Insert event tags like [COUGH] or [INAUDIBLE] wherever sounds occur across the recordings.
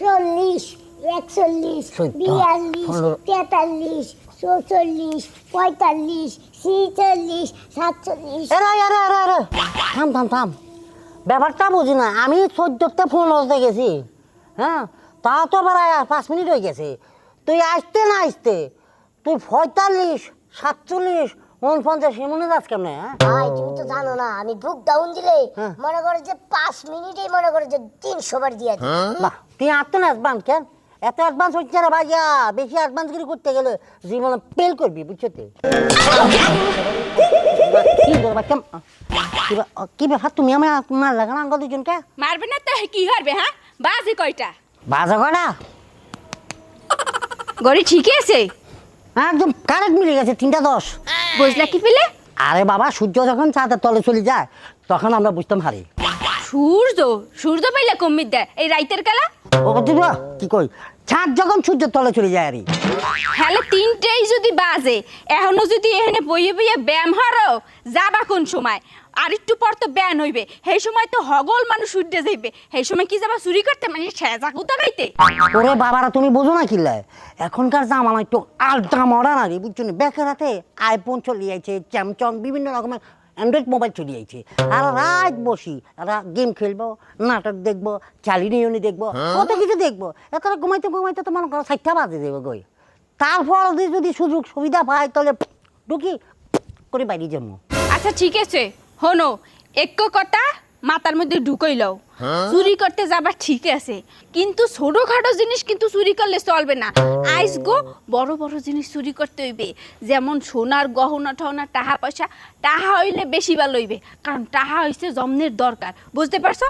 চল্লিশ একচল্লিশ বিয়াল্লিশ। তেতাল্লিশ চৌচল্লিশ পঁয়তাল্লিশ ছিচল্লিশ সাতচল্লিশ। থাম থাম থাম। ব্যাপারটা বুঝি না। আমি চোদ্দতে ফোন হতে গেছি হ্যাঁ? তা তো প্রায় পাঁচ মিনিট হয়ে গেছে। তুই আসতে না আসতে? তুই পঁয়তাল্লিশ সাতচল্লিশ উনপঞ্চাশ এমনি যাস কেমনে হ্যাঁ? ভাই তুমি তো জানো না আমি বুক ডাউন দিলে হ্যাঁ। মনে করো যে পাঁচ মিনিটেই মনে করো যে তিনশো বার দিয়ে বাহ। তুই আটতে না অ্যাডভান্স কেন? এত অ্যাডভান্স হচ্ছে না ভাইয়া বেশি অ্যাডভান্স করে করতে গেলে জীবনে পেল করবি বুঝছ তো? কি ব্যাপার? তুমি আমি মার লাগানো আঙ্গল দুজনকে? মারবে না তো? কি করবে হ্যাঁ? বাজে কয়টা? বাজা কটা গড়ি ঠিকই আছে। একদম কারেক্ট মিলে গেছে তিনটা দশ। বুঝলা কি পেলে? আরে বাবা সূর্য যখন চাঁদের তলে চলে যায় তখন আমরা বুঝতাম হারি। সূর্য? সূর্য পাইলে কমির দেয় এই রাইতের কালা? ও কি কই? চাঁদ যখন সূর্যের তলে চলে যায় আরে। হ্যালে তিনটেই যদি বাজে এখনও যদি এখানে বইয়ে বইয়ে ব্যায়াম হারো যাবা কোন সময়? আর একটু পর তো ব্যান হইবে। সেই সময় তো হগল মানুষ উঠে যাইবে। সেই সময় কি যাবা চুরি করতে? মানে সেজা কুতা গাইতে ওরে বাবারা তুমি বোঝো না কি লাই এখনকার জামানা একটু আলটা মডার্ন আরে বুঝছ না? বেকার হাতে আইফোন চলে স্যামসং বিভিন্ন রকমের অ্যান্ড্রয়েড মোবাইল চলে যাইছে। আর রাত বসি আর গেম খেলব নাটক দেখব চালি উনি দেখব কত কিছু দেখব। এত ঘুমাইতে ঘুমাইতে তো মনে করো চারটা বাজে দেবে গই তারপর যদি সুযোগ সুবিধা পাই তাহলে ঢুকি করে বাইরে জন্ম আচ্ছা ঠিক আছে। হনো এক কথা মাথার মধ্যে ঢুকাই লও। চুরি করতে যাবা ঠিক আছে কিন্তু ছোটখাটো জিনিস কিন্তু চুরি করলে চলবে না। আইস গো বড় বড় জিনিস চুরি করতে হইবে যেমন সোনার গহনা টহনা টাহা পয়সা টাহা হইলে বেশি ভালো হইবে কারণ টাহা হইছে জমনের দরকার বুঝতে পারছ?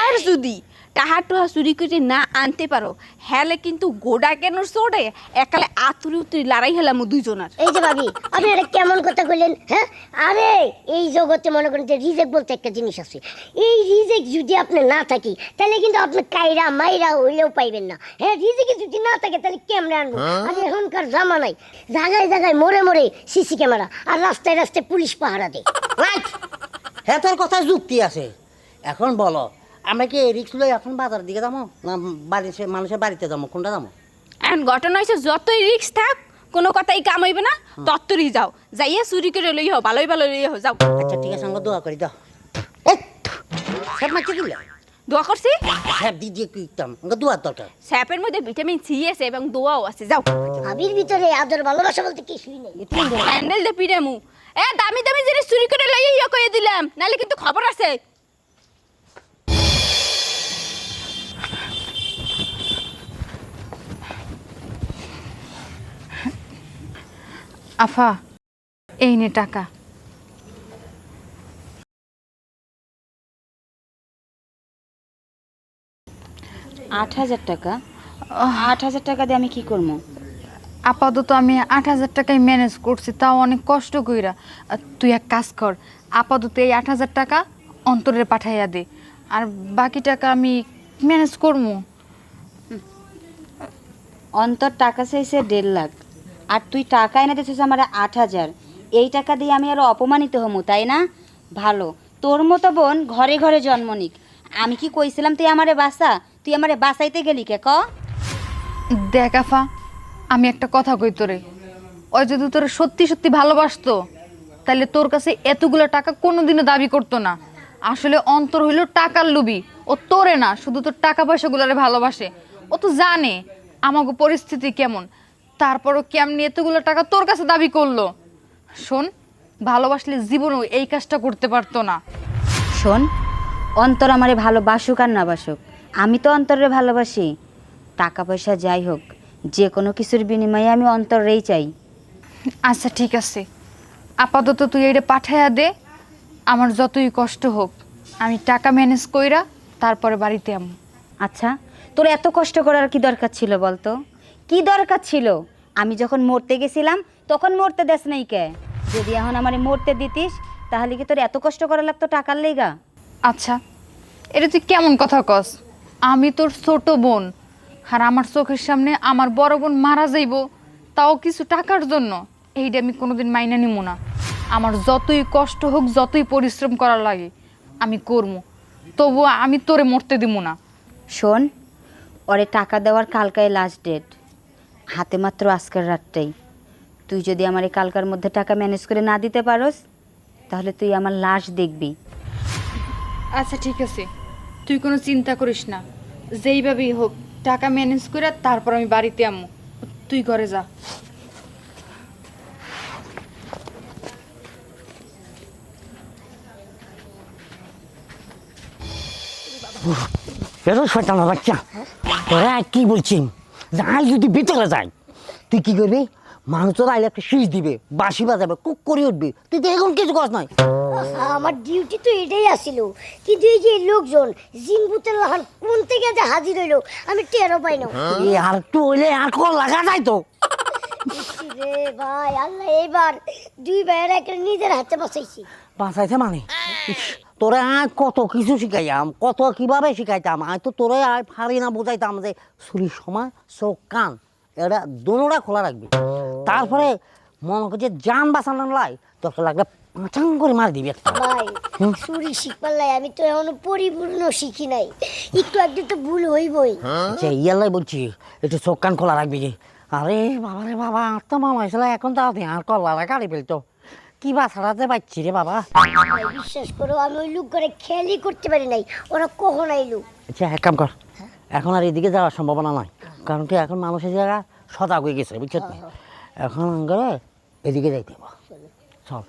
আর যদি টাহা টুহা চুরি করে না আনতে পারো। হ্যালে কিন্তু গোডা কেন চড়ে একালে আতুরি উতুরি লড়াই হেলাম দুইজনার। এই যে ভাবি আপনি এটা কেমন কথা কইলেন হ্যাঁ? আরে এই জগতে মনে করেন যে রিজেক্ট বলতে একটা জিনিস আছে। এই রিজেক্ট যদি আপনি না থাকি তাহলে কিন্তু আপনি কাইরা মাইরা হইলেও পাইবেন না। হ্যাঁ রিজেক্ট যদি না থাকে তাহলে কেমনে আনব? আর এখনকার জামানায় জায়গায় জায়গায় মোড়ে মোড়ে সিসি ক্যামেরা আর রাস্তায় রাস্তায় পুলিশ পাহারা দেয়। হ্যাঁ তোর কথা যুক্তি আছে। এখন বলো আমরা কি রিক্স লই এখন বাজারের দিকে যাব? না বাড়ি মানুষের বাড়িতে যাব? কোনটা যাব? এখন ঘটনা হয়েছে যতই রিক্স থাক কোনো কথাই কাম হইবে না তত্তরই যাও। যাইয়া চুরি করে লই হও ভালোই ভালো লই হও যাও। আচ্ছা ঠিক আছে দোয়া করি দাও। মারছে কি দোয়া করছি? স্যাপ দিয়ে দিয়ে কি আমাকে দোয়ার দরকার। স্যাপের মধ্যে ভিটামিন সি আছে এবং দোয়াও আছে যাও। ভাবির ভিতরে আদর ভালোবাসা বলতে কিছুই নেই। হ্যান্ডেল দে পিড়ামু এ দামি দামি জিনিস চুরি করে লই ইয়া কইয়ে দিলাম। নালে কিন্তু খবর আছে। আফা এই নে টাকা। আট হাজার টাকা? আট হাজার টাকা দিয়ে আমি কি করব? আপাতত আমি আট হাজার টাকায় ম্যানেজ করছি তাও অনেক কষ্ট কইরা। আর তুই এক কাজ কর আপাতত এই আট হাজার টাকা অন্তরে পাঠাইয়া দে। আর বাকি টাকা আমি ম্যানেজ করব। অন্তর টাকা চাইছে দেড় লাখ। আর তুই টাকা এনে দিতেছিস আমার আট হাজার। এই টাকা দিয়ে আমি আরও অপমানিত হমু, তাই না? ভালো। তোর মতো বোন ঘরে ঘরে জন্ম নিক। আমি কি কইছিলাম তুই আমারে বাসা তুই আমারে বাসাইতে গেলি কে, ক? দেখ আফা, আমি একটা কথা কই তোরে। ওই যদি তোরে সত্যি সত্যি ভালোবাসতো তাহলে তোর কাছে এতগুলো টাকা কোনোদিনও দাবি করতো না। আসলে অন্তর হইল টাকার লুবি। ও তোরে না, শুধু তোর টাকা পয়সাগুলোরে ভালোবাসে। ও তো জানে আমাকে পরিস্থিতি কেমন। তারপরও কেমনি এতগুলো টাকা তোর কাছে দাবি করল? শোন ভালোবাসলে জীবনেও এই কাজটা করতে পারতো না। শোন অন্তর আমারে ভালোবাসুক আর না বাসুক আমি তো অন্তরে ভালোবাসি। টাকা পয়সা যাই হোক যে কোনো কিছুর বিনিময়ে আমি অন্তরেই চাই। আচ্ছা ঠিক আছে। আপাতত তুই এটা পাঠাইয়া দে আমার যতই কষ্ট হোক। আমি টাকা ম্যানেজ কইরা তারপরে বাড়িতে আম। আচ্ছা তোর এত কষ্ট করার কি দরকার ছিল বলতো? কি দরকার ছিল? আমি যখন মরতে গেছিলাম তখন মরতে দেস নাই কে? যদি এখন আমারে মরতে দিতিস তাহলে কি তোর এত কষ্ট করা লাগতো টাকার লেগা? আচ্ছা এটা তুই কেমন কথা কস? আমি তোর ছোট বোন আর আমার চোখের সামনে আমার বড় বোন মারা যাইব তাও কিছু টাকার জন্য। এইটা আমি কোনোদিন মাইনা নিব না। আমার যতই কষ্ট হোক যতই পরিশ্রম করার লাগে আমি করব তবুও আমি তোরে মরতে দিব না। শোন ওরে টাকা দেওয়ার কালকায় লাস্ট ডেট হাতে মাত্র আজকের রাতটাই। তুই যদি আমার এই কালকার মধ্যে টাকা ম্যানেজ করে না দিতে পারোস তাহলে তুই আমার লাশ দেখবি। আচ্ছা ঠিক আছে। তুই কোনো চিন্তা করিস না। যেইভাবেই হোক টাকা ম্যানেজ করে তারপর আমি বাড়িতে আমু তুই ঘরে যা। এত শয়তান বাচ্চা। তোরা কি বলছিস যাই যদি ভিতরে যায় তুই কি করবি? মানুষ তোরা আইলে একটা শীষ দিবে বাঁশি বাজাবে কুক করে উঠবি। তুই তো এখন কিছু কর নাই। আমার ডিউটি তো এটাই আসিল। কিন্তু এই যে লোকজন জিনবুতের লাহান কোন থেকে যে হাজির হইল আমি টেরও পাই না। এই আর একটু হইলে আর কল লাগা যায় তো। রে ভাই আল্লাহ এইবার দুই ভাইয়ের একটা নিজের হাতে বসাইছি বাঁচাইছে মানে? ইস, তোরে আয় কত কিছু শিখাইতাম কত কীভাবে শিখাইতাম আয় তো তোরে আয় ফারি না বোঝাইতাম যে ছুরির সময় চোখ কান এটা দোনোটা খোলা রাখবি। তারপরে মনে করছে যান বাঁচানো লাই তোকে লাগলে পাঁচাং করে মার দিবি ভাই চুরি শিখবার লাই আমি তো এখনও পরিপূর্ণ শিখি নাই। একটু একটু তো ভুল হইবই। আচ্ছা ইয়ালাই বলছি একটু চোখ কান খোলা রাখবি আরে বাবা রে বাবা আর তো মামা এখন তো আর কল্লা গাড়ি ফেলতো। কি বাছাড়াতে পারছি রে বাবা? বিশ্বাস করো আমি ওই লোক করে খেয়ালই করতে পারি নাই। ওরা কখন আইলো আচ্ছা এক কাম কর। এখন আর এদিকে যাওয়ার সম্ভাবনা নাই। কারণ কি এখন মানুষের জায়গা সজাগ হয়ে গেছে বুঝছ? তো? এখন করে এদিকে যাইতে হবে। চল।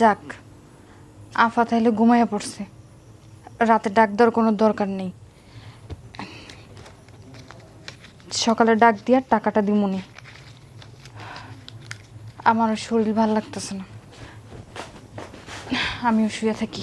যাক, আফা তাহলে ঘুমাইয়া পড়ছে। রাতে ডাক দেওয়ার কোনো দরকার নেই। সকালে ডাক দিয়া টাকাটা দিমুনি। আমারও শরীর ভালো লাগতেছে না। আমিও শুয়ে থাকি।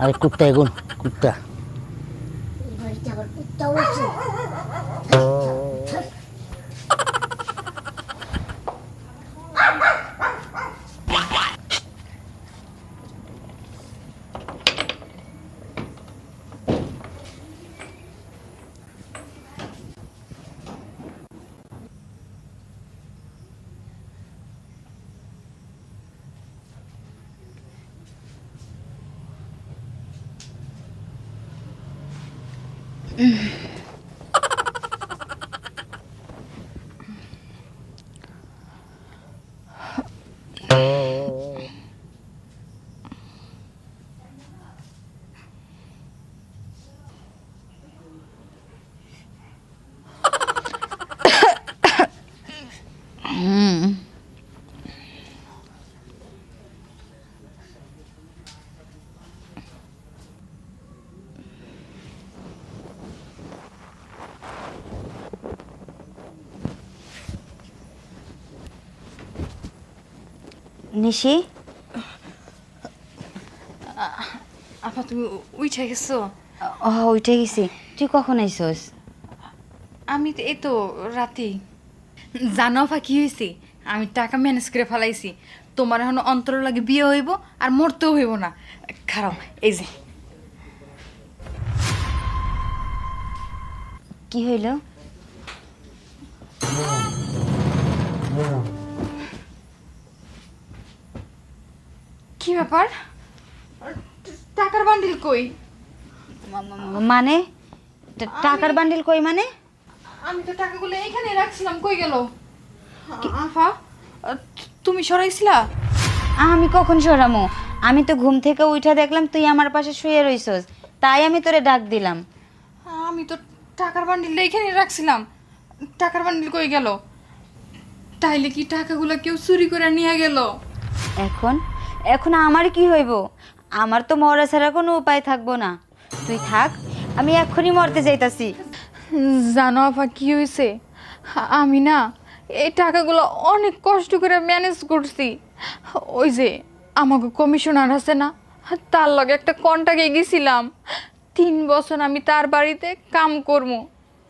আরে কুত্তা এগুন কুত্তা। Mm-hmm. [SIGHS] [SIGHS] নিশি? আফা তুমি উঠে গেছো? ও উঠে গেছি। তুই কখন আইসস আমি তো এই তো রাতেই জানো আফা কি হয়েছে আমি টাকা ম্যানেজ করে ফেলাইছি। তোমার এখন অন্তর লাগে বিয়ে হইব আর মরতেও হইব না। খারাপ এই যে। কি হইল? কি ব্যাপার? টাকার বান্ডিল কই? মানে? টাকার বান্ডিল কই মানে? আমি তো টাকাগুলো এইখানে রাখছিলাম কই গেল? আফা তুমি সরাইছিলা? আমি কখন সরামো? আমি তো ঘুম থেকে উঠা দেখলাম তুই আমার পাশে শুয়ে রইছস। তাই আমি তোরে ডাক দিলাম। আমি তো টাকার বান্ডিলটা এখানে রাখছিলাম। টাকার বান্ডিল কই গেল? তাইলে কি টাকাগুলো কেউ চুরি করে নিয়ে গেল? এখন? এখন আমার কি হইব? আমার তো মরা ছাড়া কোনো উপায় থাকব না। তুই থাক, আমি এক্ষুনি মরতে যাইতাছি। জানো আপা, কি হয়েছে আমি না এই টাকাগুলো অনেক কষ্ট করে ম্যানেজ করছি। ওই যে আমাকে কমিশনার আছে না, তার লগে একটা কন্টাক্টে গেছিলাম। তিন বছর আমি তার বাড়িতে কাম করব।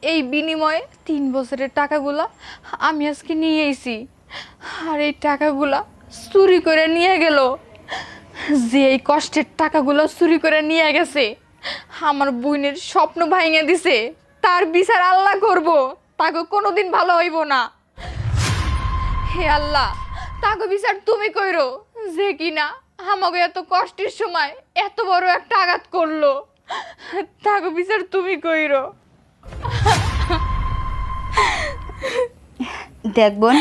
এই বিনিময়ে তিন বছরের টাকাগুলা আমি আজকে নিয়ে এসি আর এই টাকাগুলা চুরি করে নিয়ে গেল। যে এই কষ্টের টাকাগুলো চুরি করে নিয়ে গেছে, আমার বোনের স্বপ্ন ভাঙে দিছে, তার বিচার আল্লাহ করব। তাকে কোনোদিন ভালো হইব না। হে আল্লাহ, তাকে বিচার তুমি কইরো, যে কিনা আমাকে এত কষ্টের সময় এত বড় একটা আঘাত করল। তাকে বিচার তুমি কইরো। দেখ বোন,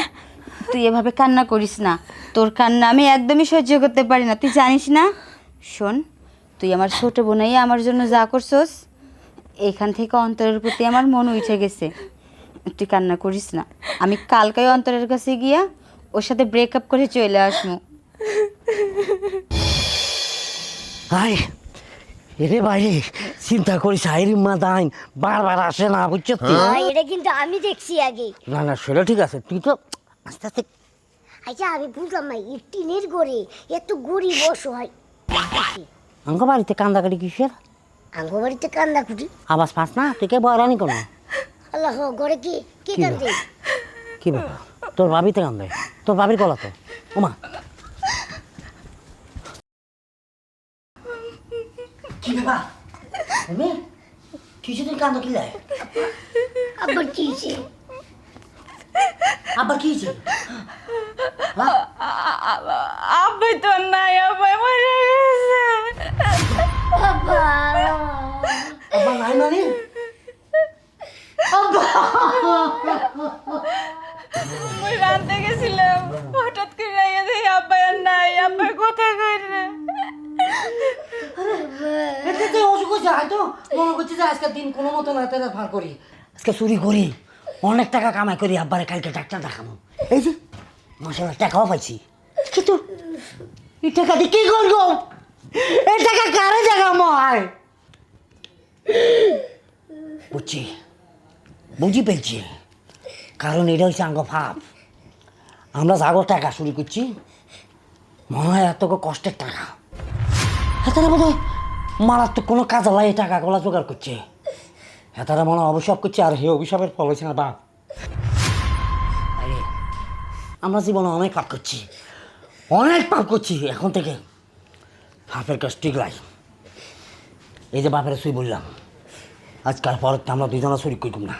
তুই এভাবে কান্না করিস না। তোর কান্না আমি একদমই সহ্য করতে পারি না। তুই জানিস না? শোন তুই আমার ছোট বোনাই আমার জন্য যা করছস এখান থেকে অন্তরের প্রতি আমার মন উঠে গেছে। তুই কান্না করিস না। আমি কালকাই অন্তরের কাছে গিয়া ওর সাথে ব্রেকআপ করে চলে আসব। হাই এরে বাইরে চিন্তা করিস হাইরি মা দাইন বারবার আসে না বুঝছ এটা কিন্তু আমি দেখছি আগে। না না সেটা ঠিক আছে তুই তো আস্তে আস্তে আচ্ছা আমি বুঝলাম না এই টিনের গড়ে এত গরিব অসহায়। আঙ্গ বাড়িতে কান্দাকাটি কিসের? আঙ্গ বাড়িতে কান্দা খুঁটি আবাস পাস না? তুই কে বয়রানি কোনো? আল্লাহ ঘরে কি কে কি কান্দে? কি ব্যাপার? তোর ভাবিতে কান্দে। তোর ভাবির গলা তো। ওমা কি ব্যাপার? তুমি কিছুদিন কান্দ কি লাই? আবার কি আবার কি আব্বাই তো নাই আব্বাই মরে গেছে। বাবা আবার নাই মানে? মুই রানতে গেছিলাম হঠাৎ করে আব্বাই আর নাই আব্বাই কোথায় কইরে এতে তো অসুখ মনে করছি যে আজকের দিন কোনো মতো না তেরা ভার করি। আজকে চুরি করি। অনেক টাকা কামাই করি আব্বারে কালকে ডাক্তার দেখাবো। এই যে মশলা টাকাও পাইছি। কিন্তু এই টাকা দিয়ে কি করব? এই টাকা কারে দেখাবো আয় বুঝছি। বুঝি পেয়েছি কারণ এটা হচ্ছে আঙ্গ ভাব। আমরা যাগো টাকা চুরি করছি মনে হয় এত কষ্টের টাকা। হেতারা বোধ হয় মারাত্মক কোনো কাজ লাগে টাকা গলা জোগাড় করছে। হেতারা মনে হয় অভিশাপ করছে আর হে অভিশাপের ফল হয়েছে না বাপ। আমরা জীবনে অনেক পাপ করছি। অনেক পাপ করছি এখন থেকে। বাপের কাছ ঠিক লাই এই যে বাপের শুই বললাম, আজকাল পর আমরা দুজনে চুরি করতাম না।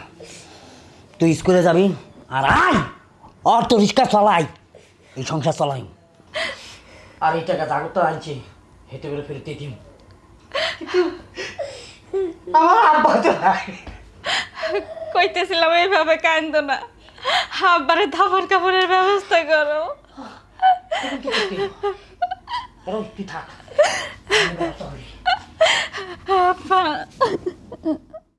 তুই স্কুলে যাবি আর আয় অটো রিক্সা চালাই, এই সংসার চলাই। আর এই টাকা জাগত আনছে, হেঁটে করে ফেরত আমার আব্বা তো কইতেছিলাম, এইভাবে কান্দ না। আব্বারে ধাপড় কাপড়ের ব্যবস্থা করো। তুই থাক। আব্বা।